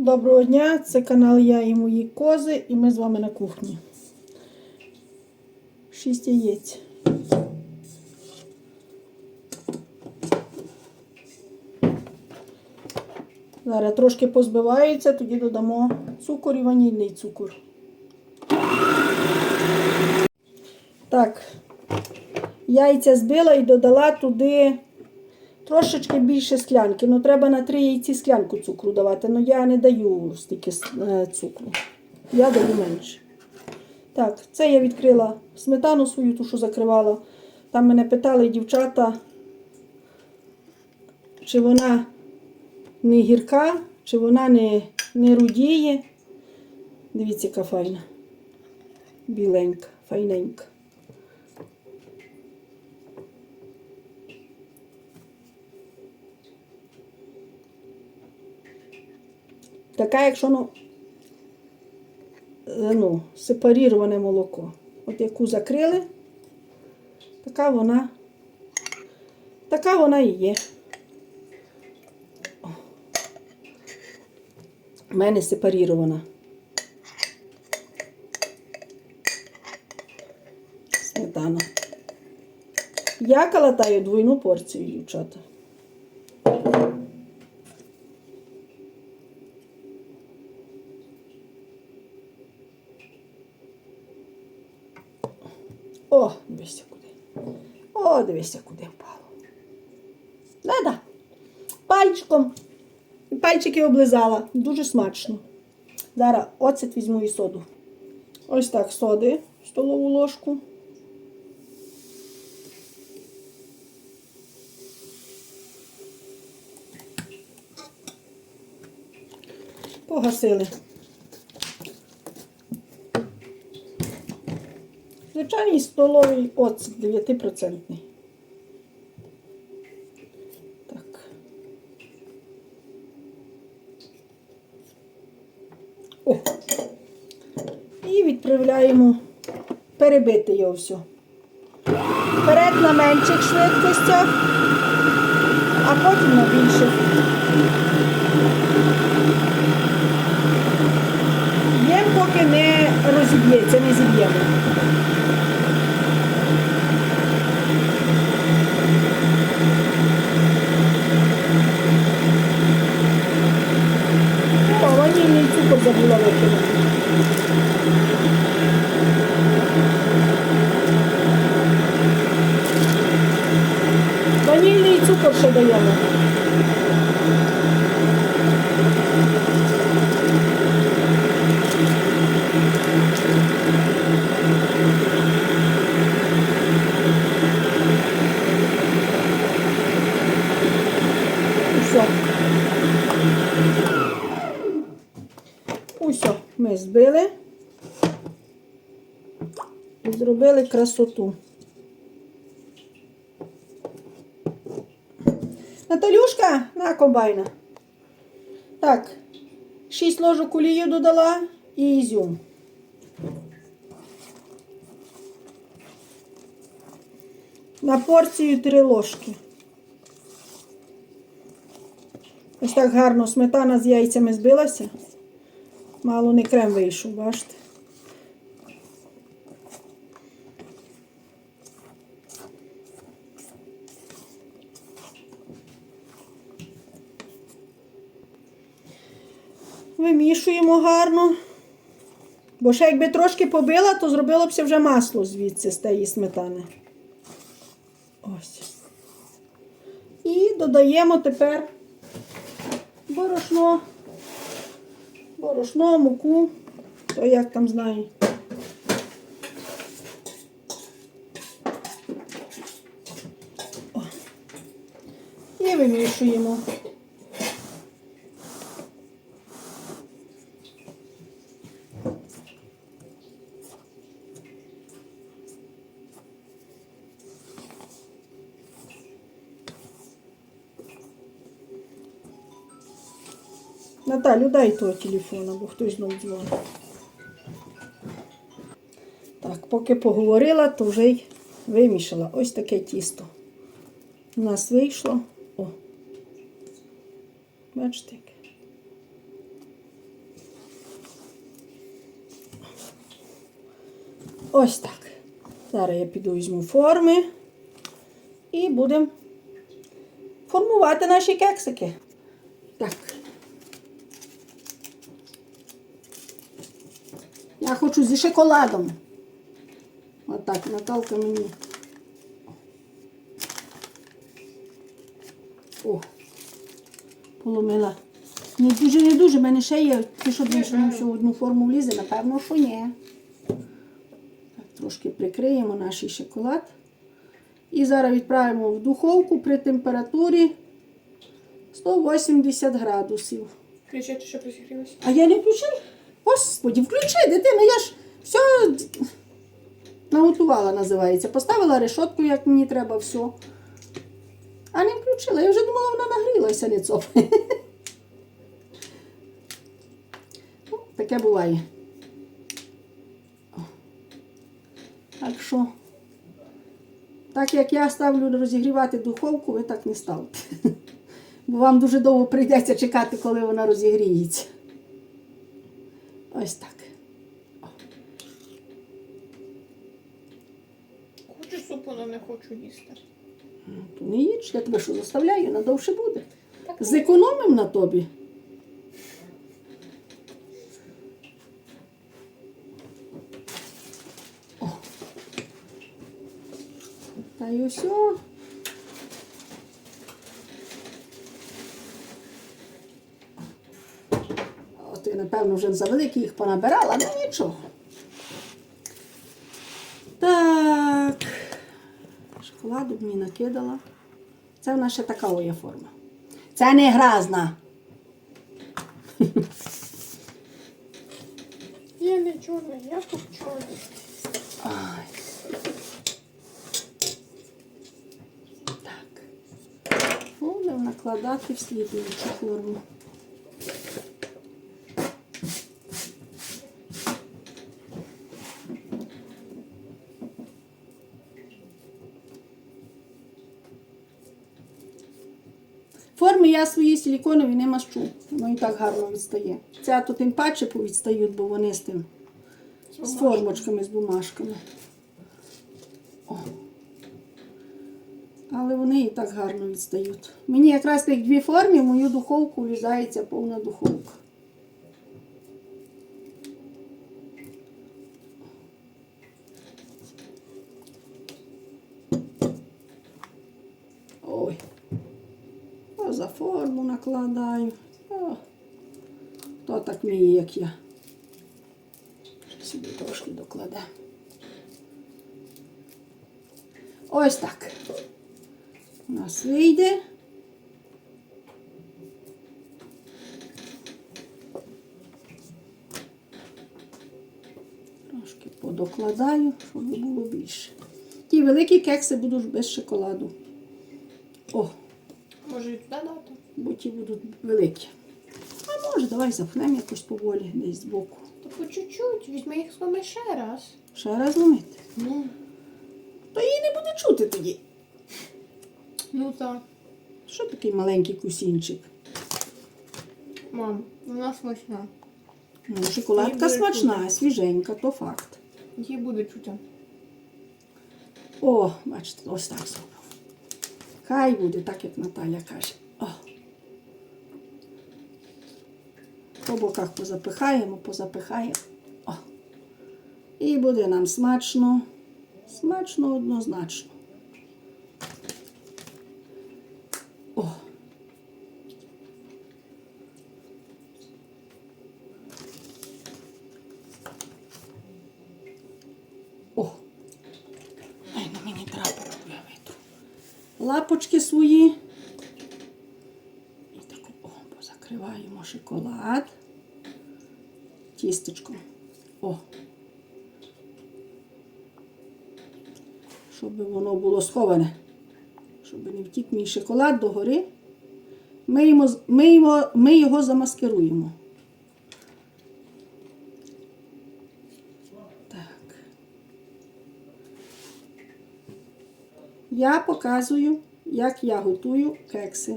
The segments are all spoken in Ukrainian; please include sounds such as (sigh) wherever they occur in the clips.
Доброго дня, це канал Я і мої кози, і ми з вами на кухні. Шість яєць. Зараз трошки позбивається, тоді додамо цукор і ванільний цукор. Так, яйця збила і додала туди трошечки більше склянки. Ну, треба на три яйці склянку цукру давати. Ну я не даю стільки е, цукру. Я даю менше. Так, це я відкрила сметану свою, ту, що закривала. Там мене питали дівчата, чи вона не гірка, чи вона не, не рудіє. Дивіться, яка файна. Біленька, файненька. Така, якщо ну, е, ну, сепаріроване молоко. От яку закрили, така вона, така вона і є. У мене сепарірована. Сметана. Я калатаю двойну порцію, дівчата. О, дивися куди. О, дивися, куди впало. Да-да. Пальчиком. Пальчики облизала. Дуже смачно. Зараз оцет візьму і соду. Ось так соди столову ложку. Погасили. Звичайний столовий оцет 9%. Так. О. І відправляємо перебити його все. Вперед на менших швидкостях, а потім на більших. Б'ємо, поки не розіб'ється, не зіб'ємо. О, ванільний цукор забула викинути. Ванільний цукор ще даємо. І все. Усьо, ми збили і зробили красоту. Наталюшка, на комбайна. Так, 6 ложок олію додала і ізюм. На порцію 3 ложки. Ось так гарно сметана з яйцями збилася. Мало не крем вийшов, бачите. Вимішуємо гарно. Бо ще якби трошки побила, то зробило б вже масло звідси з тієї сметани. Ось. І додаємо тепер борошно, борошно, муку, то як там знає. І вимішуємо. Наталю, дай того телефона, бо хтось знов дзвонить. Так, поки поговорила, то вже й вимішала. Ось таке тісто. У нас вийшло. О. Бачите? Ось так. Зараз я піду візьму форми і будемо формувати наші кексики. Зі шоколадом. Отак, Наталка мені. О, поломила. Не дуже, не дуже, в мене ще є. Ти що думаєш, що все в одну форму влізе? Напевно, що ні. Так, трошки прикриємо наш шоколад. І зараз відправимо в духовку при температурі 180 градусів. Кричати, що розігрілося. А я не включив? Господі, включи, дитина, я ж все наготувала, називається. Поставила решетку, як мені треба, все. А не включила. Я вже думала, вона нагрілася не цопає. Ну, Таке буває. Так що, так як я ставлю розігрівати духовку, ви так не ставте. Бо вам дуже довго прийдеться чекати, коли вона розігріється. Ось так. Хочу супу, не хочу їсти. То не їдь, я тебе що заставляю, надовше буде. Так, Зекономим на тобі. О. Та й усьо. Ти, напевно, вже завеликі їх понабирала, ну нічого. Так. Шоколаду мені накидала. Це в нас ще така оє форма. Це не гразна. Я (laughs) не чорна, я тут чорна. Ай. Так. Будемо накладати в слідуючу форму. Форми я свої силіконові не мащу. Воно і так гарно відстає. Ця то тим паче повідстають, бо вони з тим. З формочками, з бумажками. О. Але вони і так гарно відстають. Мені якраз тих дві форми в мою духовку в'їжджається повна духовка. Форму накладаю. О. Хто так вміє, як я. Сюди трошки докладе. Ось так. У нас вийде. Трошки подокладаю, щоб було більше. Ті великі кекси будуть без шоколаду. О, Може і туди дати? Бо ті будуть великі. А може, давай запхнемо якось поволі десь збоку. То по чуть-чуть, візьми їх з вами ще раз. Ще раз ломити. Ну, То її не буде чути тоді. ну так. Що такий маленький кусінчик? Мам, вона смачна. Ну, шоколадка буде смачна, свіженька, то факт. Їй буде чути. О, бачите, ось так зробив. Хай буде так, як Наталя каже. О. По боках позапихаємо, позапихаємо. О. І буде нам смачно. Смачно однозначно. О. О. Ай, ну мені треба. Лапочки свої. І так о, позакриваємо шоколад. Тістечком. О. Щоб воно було сховане. Щоб не втік мій шоколад догори. Ми, з- ми, його, ми його замаскируємо. Так. Я показую, як я готую кекси.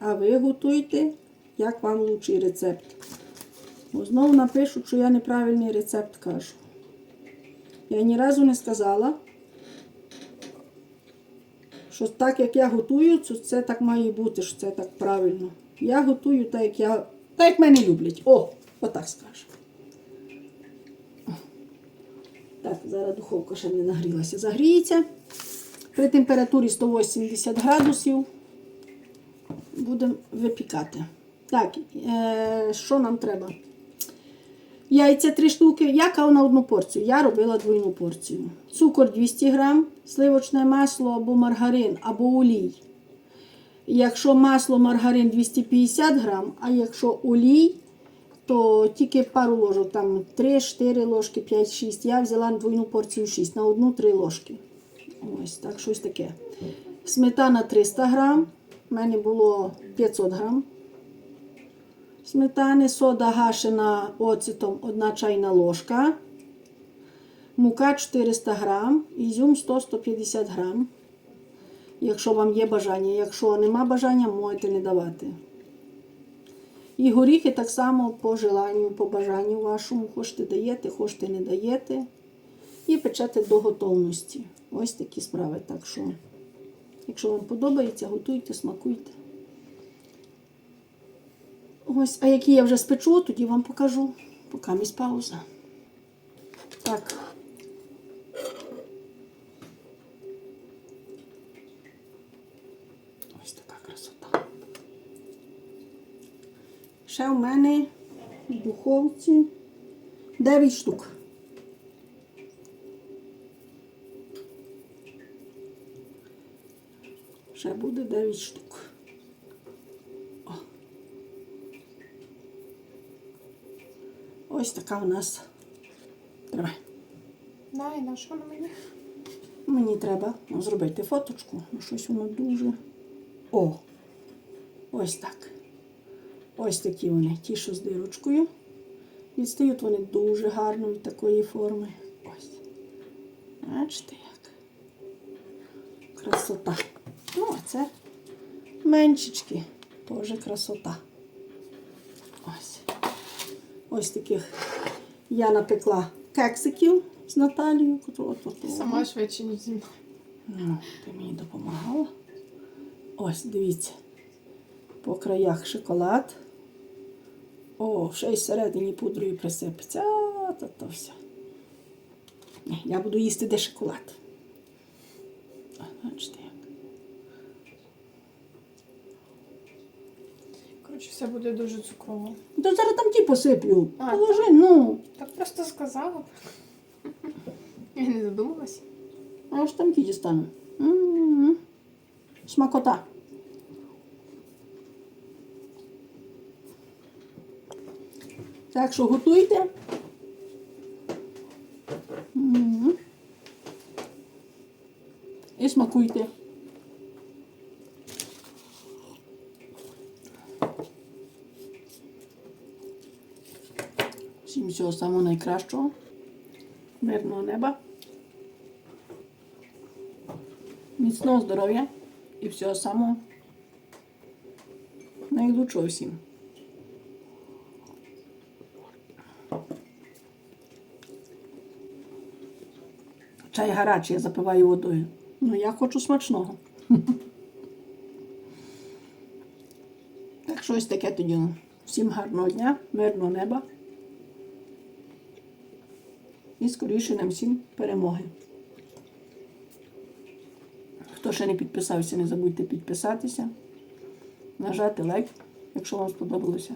А ви готуйте, як вам лучший рецепт. Бо знову напишуть, що я неправильний рецепт кажу. Я ні разу не сказала, що так як я готую, то це так має бути, що це так правильно. Я готую так, як я. Так, як мене люблять. О, отак скажу. Так, зараз духовка ще не нагрілася. Загріється. При температурі 180 градусів будемо випікати. Так, е, що нам треба? Яйця 3 штуки. Я кав на одну порцію. Я робила двойну порцію. Цукор 200 грам, сливочне масло або маргарин, або олій. Якщо масло, маргарин 250 грам, а якщо олій, то тільки пару ложок, там 3-4 ложки, 5-6. Я взяла двойну порцію 6, на одну 3 ложки. Ось так, щось таке. Сметана 300 грам. У мене було 500 грам. Сметани, сода гашена оцетом 1 чайна ложка. Мука 400 грам, ізюм 100-150 грам. Якщо вам є бажання. Якщо нема бажання, можете не давати. І горіхи так само по желанню, по бажанню вашому. Хочете даєте, хочете не даєте. І печете до готовності. Ось такі справи. Так що, якщо вам подобається, готуйте, смакуйте. Ось, а які я вже спечу, тоді вам покажу. Поки місь пауза. Так. Ось така красота. Ще в мене в духовці 9 штук. Ще буде 9 штук. Ось така у нас. Давай. Дай, на що на мені? Мені треба ну, зробити фоточку. Ну, щось воно дуже. О! Ось так. Ось такі вони, ті, що з дирочкою. Відстають вони дуже гарно від такої форми. Ось. Бачите як. Красота. Ну, а це меншечки. Теж красота. Ось. Ось таких я напекла кексиків з Наталією. Ти сама швидше, ніж зі мною. Ну, ти мені допомагала. Ось, дивіться. По краях шоколад. О, ще й всередині пудрою присипеться. То, то все. Я буду їсти де шоколад. Бачите Коротше, все буде дуже цукрово. То зараз там ті посиплю. А, Положи, ну. Так просто сказала. Я не задумалась. А ж там ті дістану. М-м-м. Смакота. Так що готуйте. М-м. І смакуйте. Всього самого найкращого. Мирного неба. Міцного здоров'я і всього самого найлучшого всім. Чай гарячий, я запиваю водою. Ну, я хочу смачного. Так що ось таке тоді. Всім гарного дня, мирного неба. І скоріше нам всім перемоги. Хто ще не підписався, не забудьте підписатися, нажати лайк, якщо вам сподобалося,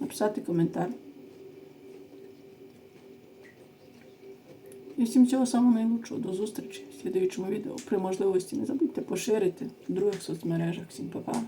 написати коментар. І всім цього самого найлучшого. До зустрічі в слідуючому відео. При можливості не забудьте поширити в других соцмережах. Всім па-па.